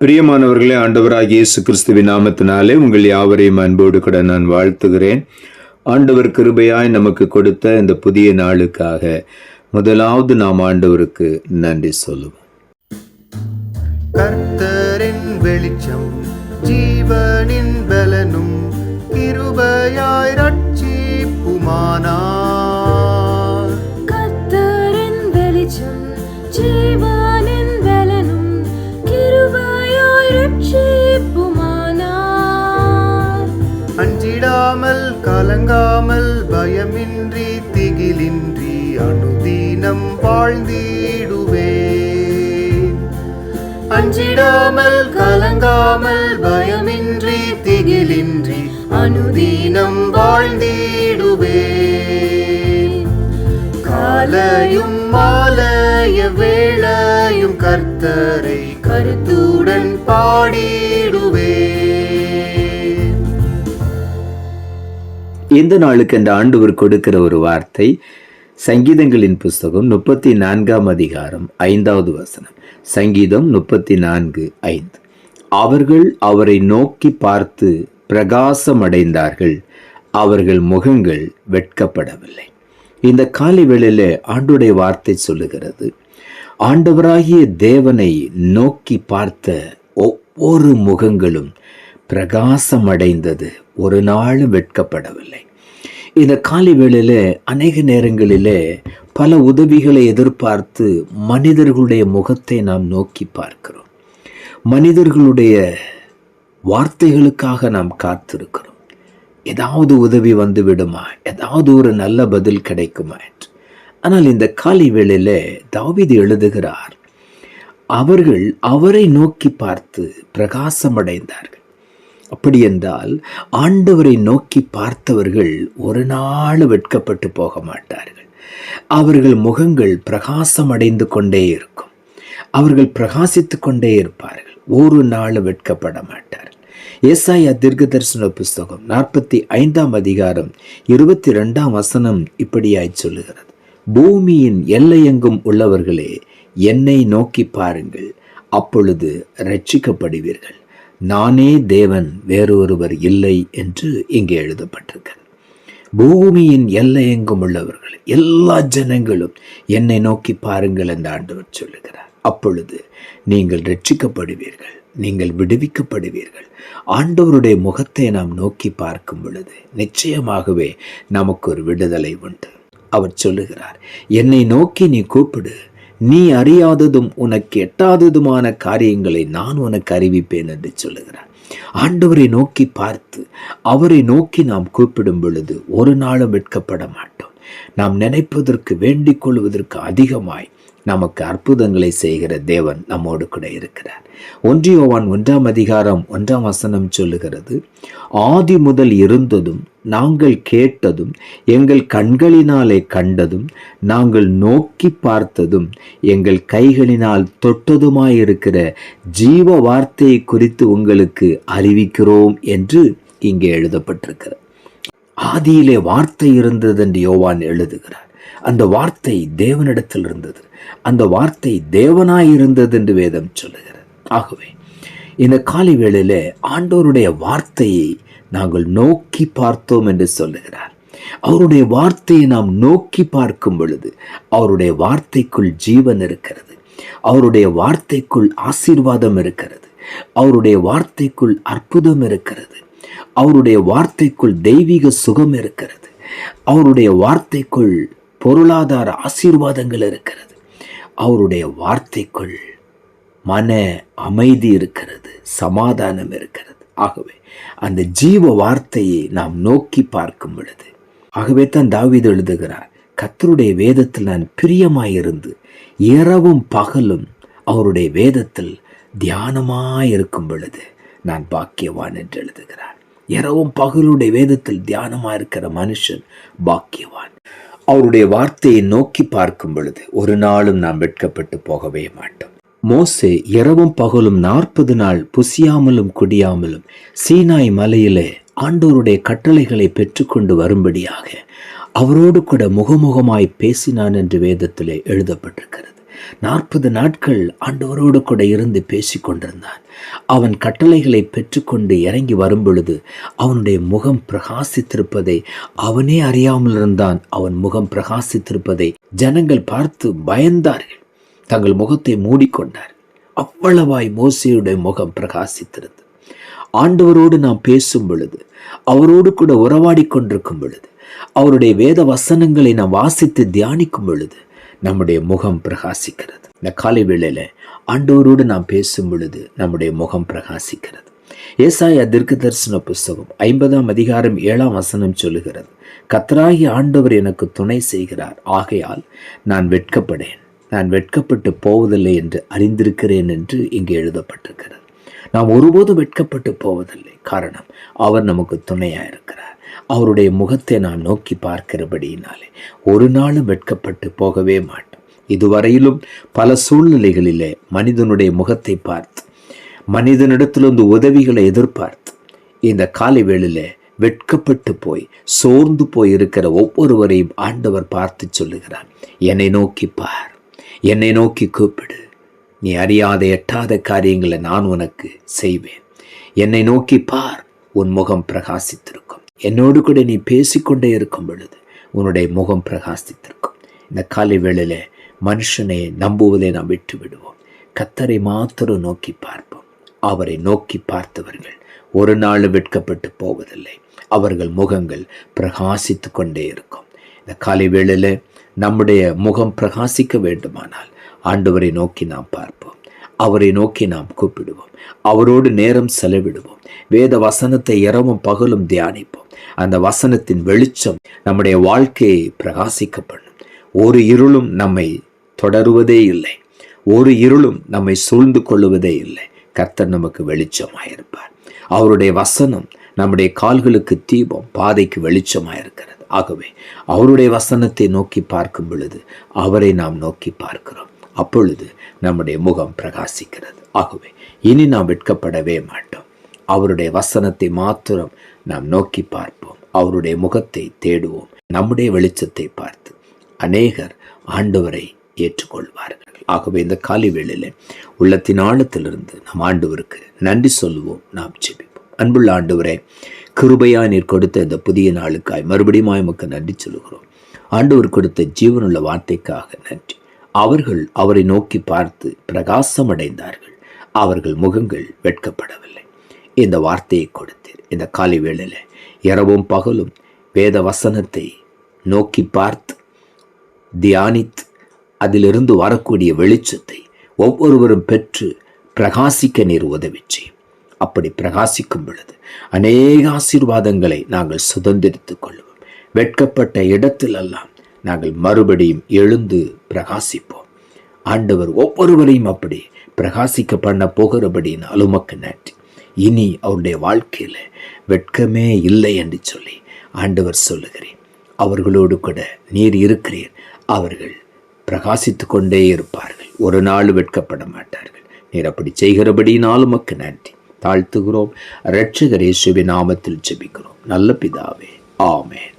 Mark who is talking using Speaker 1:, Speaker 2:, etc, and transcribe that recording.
Speaker 1: பிரியமானவர்களே ஆண்டவராக இயேசு கிறிஸ்துவின் நாமத்தினாலே உங்கள் யாவரையும் அன்போடு கூட நான் வாழ்த்துகிறேன். ஆண்டவர் கிருபையாய் நமக்கு கொடுத்த இந்த புதிய நாளுக்காக முதலாவது நாம் ஆண்டவருக்கு நன்றி சொல்லுவோம்.
Speaker 2: கர்த்தரின் வெளிச்சம் ஜீவனின் பலனும் கிருபையாய் ரட்சிப்புமானா அனுதீனம் வாழ்ந்திடுவேன் அஞ்சிடாமல் கலங்காமல் பயமின்றி திகிலின்றி அனுதீனம் வாழ்ந்திடுவேன் காலையும் மாலைய வேளையும் கர்த்தரை கருத்துடன் பாடிடுவேன்
Speaker 1: இந்த நாளுக்கு அந்த ஆண்டவர் கொடுக்கிற ஒரு வார்த்தை சங்கீதங்களின் புஸ்தகம் முப்பத்தி நான்காம் அதிகாரம் ஐந்தாவது வசனம். சங்கீதம் முப்பத்தி நான்கு ஐந்து. அவர்கள் அவரை நோக்கி பார்த்து பிரகாசமடைந்தார்கள். அவர்கள் முகங்கள் வெட்கப்படவில்லை. இந்த காலை வேளையில் ஆண்டுடைய வார்த்தை சொல்லுகிறது. ஆண்டவராகிய தேவனை நோக்கி பார்த்த ஒவ்வொரு முகங்களும் பிரகாசமடைந்தது. ஒரு நாளும் வெட்கப்படவில்லை. இந்த காலை வேளையில் அநேக நேரங்களிலே பல உதவிகளை எதிர்பார்த்து மனிதர்களுடைய முகத்தை நாம் நோக்கி பார்க்கிறோம். மனிதர்களுடைய வார்த்தைகளுக்காக நாம் காத்திருக்கிறோம். ஏதாவது உதவி வந்து விடுமா ஏதாவது ஒரு நல்ல பதில் கிடைக்குமா என்று. ஆனால் இந்த காலை வேளையில் தாவிது எழுதுகிறார் அவர்கள் அவரை நோக்கி பார்த்து பிரகாசமடைந்தார்கள். அப்படி என்றால் ஆண்டவரை நோக்கி பார்த்தவர்கள் ஒரு நாள் வெட்கப்பட்டு போக மாட்டார்கள். அவர்கள் முகங்கள் பிரகாசமடைந்து கொண்டே இருக்கும். அவர்கள் பிரகாசித்து கொண்டே இருப்பார்கள். ஒரு நாள் வெட்கப்பட மாட்டார்கள். ஏசாயா தீர்க்க தரிசன புஸ்தகம் நாற்பத்தி ஐந்தாம் அதிகாரம் இருபத்தி ரெண்டாம் வசனம் இப்படியாய் சொல்லுகிறது. பூமியின் எல்லையெங்கும் உள்ளவர்களே என்னை நோக்கி பாருங்கள் அப்பொழுது ரட்சிக்கப்படுவீர்கள் நானே தேவன் வேறொருவர் இல்லை என்று இங்கே எழுதப்பட்டிருக்கிறது. பூமியின் எல்லையெங்கும் உள்ளவர்கள் எல்லா ஜனங்களும் என்னை நோக்கி பாருங்கள் என்று ஆண்டவர் சொல்லுகிறார். அப்பொழுது நீங்கள் ரட்சிக்கப்படுவீர்கள் நீங்கள் விடுவிக்கப்படுவீர்கள். ஆண்டவருடைய முகத்தை நாம் நோக்கி பார்க்கும் பொழுது நிச்சயமாகவே நமக்கு ஒரு விடுதலை உண்டு. அவர் சொல்லுகிறார் என்னை நோக்கி நீ கூப்பிடு நீ அறியாததும் உனக்கு எட்டாததுமான காரியங்களை நான் உனக்கு அறிவிப்பேன் என்று சொல்லுகிறார். ஆண்டவரை நோக்கி பார்த்து அவரை நோக்கி நாம் கூப்பிடும் பொழுது ஒரு நாளும் வெட்கப்பட மாட்டோம். நாம் நினைப்பதற்கு வேண்டிக் கொள்வதற்கு அதிகமாய் நமக்கு அற்புதங்களை செய்கிற தேவன் நம்மோடு கூட இருக்கிறார். ஒன்றியோவான் ஒன்றாம் அதிகாரம் ஒன்றாம் வசனம் சொல்லுகிறது ஆதி முதல் இருந்ததும் நாங்கள் கேட்டதும் எங்கள் கண்களினாலே கண்டதும் நாங்கள் நோக்கி பார்த்ததும் எங்கள் கைகளினால் தொட்டதுமாயிருக்கிற ஜீவ வார்த்தையை குறித்து உங்களுக்கு அறிவிக்கிறோம் என்று இங்கே எழுதப்பட்டிருக்கிறது. ஆதியிலே வார்த்தை இருந்தது என்று யோவான் எழுதுகிறார். அந்த வார்த்தை தேவனிடத்தில் இருந்தது. அந்த வார்த்தை தேவனாயிருந்தது என்று வேதம் சொல்லுகிறது. ஆகவே இந்த காலை வேளையில் ஆண்டோருடைய வார்த்தையை நாங்கள் நோக்கி பார்த்தோம் என்று சொல்லுகிறார். அவருடைய வார்த்தையை நாம் நோக்கி பார்க்கும் பொழுது அவருடைய வார்த்தைக்குள் ஜீவன் இருக்கிறது. அவருடைய வார்த்தைக்குள் ஆசீர்வாதம் இருக்கிறது. அவருடைய வார்த்தைக்குள் அற்புதம் இருக்கிறது. அவருடைய வார்த்தைக்குள் தெய்வீக சுகம் இருக்கிறது. அவருடைய வார்த்தைக்குள் பொருளாதார ஆசீர்வாதங்கள் இருக்கிறது. அவருடைய வார்த்தைக்குள் மன அமைதி இருக்கிறது சமாதானம் இருக்கிறது. ஆகவே அந்த ஜீவ வார்த்தையை நாம் நோக்கி பார்க்கும் பொழுது ஆகவே தான் தாவீது எழுதுகிறார் கத்தருடைய வேதத்தில் நான் பிரியமாயிருந்து இரவும் பகலும் அவருடைய வேதத்தில் தியானமாயிருக்கும் பொழுது நான் பாக்கியவான் என்று எழுதுகிறார். இரவும் பகலுடைய வேதத்தில் தியானமாக இருக்கிற மனுஷன் பாக்கியவான். அவருடைய வார்த்தையை நோக்கி பார்க்கும் பொழுது ஒரு நாளும் நாம் வெட்கப்பட்டு போகவே மாட்டோம். மோசே இரவும் பகலும் நாற்பது நாள் புசியாமலும் குடியாமலும் சீனாய் மலையிலே ஆண்டோருடைய கட்டளைகளை பெற்றுக்கொண்டு வரும்படியாக அவரோடு கூட முகமுகமாய் பேசினான் என்று வேதத்திலே எழுதப்பட்டிருக்கிறது. நாற்பது நாட்கள் ஆண்டவரோடு கூட இருந்து பேசி கொண்டிருந்தான் அவன் கட்டளைகளை பெற்றுக்கொண்டு இறங்கி வரும்பொழுது அவனுடைய முகம் பிரகாசித்திருப்பதை அவனே அறியாமல் இருந்தான். அவன் முகம் பிரகாசித்திருப்பதை ஜனங்கள் பார்த்து பயந்தார்கள். தங்கள் முகத்தை மூடிக்கொண்டார். அவ்வளவாய் மோசையுடைய முகம் பிரகாசித்திருந்தது. ஆண்டவரோடு நாம் பேசும் பொழுது அவரோடு கூட உறவாடி கொண்டிருக்கும் பொழுது அவருடைய வேத வசனங்களை நாம் வாசித்து தியானிக்கும் பொழுது நம்முடைய முகம் பிரகாசிக்கிறது. இந்த காலை வேளையில ஆண்டவரோடு நாம் பேசும் பொழுது நம்முடைய முகம் பிரகாசிக்கிறது. ஏசாயா தீர்க்க தரிசன புஸ்தகம் ஐம்பதாம் அதிகாரம் ஏழாம் வசனம் சொல்லுகிறது கத்தராகி ஆண்டவர் எனக்கு துணை செய்கிறார். ஆகையால் நான் வெட்கப்படேன். நான் வெட்கப்பட்டு போவதில்லை என்று அறிந்திருக்கிறேன் என்று இங்கே எழுதப்பட்டிருக்கிறது. நாம் ஒருபோதும் வெட்கப்பட்டு போவதில்லை. காரணம் அவர் நமக்கு துணையாக இருக்கிறார் அவருடைய முகத்தை நாம் நோக்கி பார்க்கிறபடியினாலே ஒரு நாளும் வெட்கப்பட்டு போகவே மாட்டோம் இதுவரையிலும் பல சூழ்நிலைகளிலே மனிதனுடைய முகத்தை பார்த்து மனிதனிடத்திலிருந்து உதவிகளை எதிர்பார்த்து இந்த காலை வேளையில வெட்கப்பட்டு போய் சோர்ந்து போய் இருக்கிற ஒவ்வொருவரையும் ஆண்டவர் பார்த்து சொல்லுகிறார். என்னை நோக்கி பார் என்னை நோக்கி கூப்பிடு. நீ அறியாத எட்டாத காரியங்களை நான் உனக்கு செய்வேன். என்னை நோக்கி பார் உன் முகம் பிரகாசித்திருக்கும். என்னோடு கூட நீ பேசிக்கொண்டே இருக்கும் பொழுது உன்னுடைய முகம் பிரகாசித்திருக்கும். இந்த காலை வேளையில் மனுஷனை நம்புவதை நாம் விட்டு விடுவோம் கத்தரை மாத்திரம் நோக்கி பார்ப்போம். அவரை நோக்கி பார்த்தவர்கள் ஒரு நாள் வெட்கப்பட்டு போவதில்லை. அவர்கள் முகங்கள் பிரகாசித்து கொண்டே இருக்கும். இந்த காலை வேளையில் நம்முடைய முகம் பிரகாசிக்க வேண்டுமானால் ஆண்டவரை நோக்கி நாம் பார்ப்போம். அவரை நோக்கி நாம் கூப்பிடுவோம். அவரோடு நேரம் செலவிடுவோம். வேத வசனத்தை இரவும் பகலும் தியானிப்போம். அந்த வசனத்தின் வெளிச்சம் நம்முடைய வாழ்க்கையை பிரகாசிக்க பண்ணும் ஒரு இருளும் நம்மை தொடருவதே இல்லை. ஒரு இருளும் நம்மை சூழ்ந்து கொள்ளுவதே இல்லை. கர்த்தர் நமக்கு வெளிச்சமாயிருப்பார். அவருடைய வசனம் நம்முடைய கால்களுக்கு தீபம் பாதைக்கு வெளிச்சமாயிருக்கிறது. ஆகவே அவருடைய வசனத்தை நோக்கி பார்க்கும் பொழுது அவரை நாம் நோக்கி பார்க்கிறோம். அப்பொழுது நம்முடைய முகம் பிரகாசிக்கிறது. ஆகவே இனி நாம் வெட்கப்படவே மாட்டோம். அவருடைய வசனத்தை மாத்திரம் நாம் நோக்கி பார்ப்போம். அவருடைய முகத்தை தேடுவோம். நம்முடைய வெளிச்சத்தை பார்த்து அநேகர் ஆண்டவரை ஏற்றுக்கொள்வார்கள். ஆகவே இந்த காலை வேளையில் உள்ளத்தின் ஆழத்திலிருந்து நாம் ஆண்டவருக்கு நன்றி சொல்லுவோம். நாம் ஜெபிப்போம். அன்புள்ள ஆண்டவரே கிருபையா நீர் கொடுத்த இந்த புதிய நாளுக்காய் மறுபடியும் உமக்கு நன்றி சொல்லுகிறோம். ஆண்டவர் கொடுத்த ஜீவனுள்ள வார்த்தைக்காக நன்றி. அவர்கள் அவரை நோக்கி பார்த்து பிரகாசம் அடைந்தார்கள் அவர்கள் முகங்கள் வெட்கப்படவில்லை. இந்த வார்த்தையை கொடுத்தீர் இந்த காலை வேளையில் இரவும் பகலும் வேத வசனத்தை நோக்கி பார்த்து தியானித்து அதிலிருந்து வரக்கூடிய வெளிச்சத்தை ஒவ்வொருவரும் பெற்று பிரகாசிக்க நீர் உதவிச்சு. அப்படி பிரகாசிக்கும் பொழுது அநேக ஆசீர்வாதங்களை நாங்கள் சுதந்திரித்துக் கொள்வோம். வெட்கப்பட்ட இடத்திலெல்லாம் நாங்கள் மறுபடியும் எழுந்து பிரகாசிப்போம். ஆண்டவர் ஒவ்வொருவரையும் அப்படி பிரகாசிக்க பண்ண போகிறபடினால் அலுமக்கு நன்றி. இனி அவருடைய வாழ்க்கையில் வெட்கமே இல்லை என்று சொல்லி ஆண்டவர் சொல்லுகிறேன். அவர்களோடு கூட நீர் இருக்கிறீர். அவர்கள் பிரகாசித்து கொண்டே இருப்பார்கள். ஒரு நாள் வெட்கப்பட மாட்டார்கள். நீர் அப்படி செய்கிறபடினால் உமக்கு நன்றி. தாழ்த்துகிறோம். இரட்சகர் இயேசுவின் நாமத்தில் ஜெபிக்கிறோம். நல்ல பிதாவே. ஆமேன்.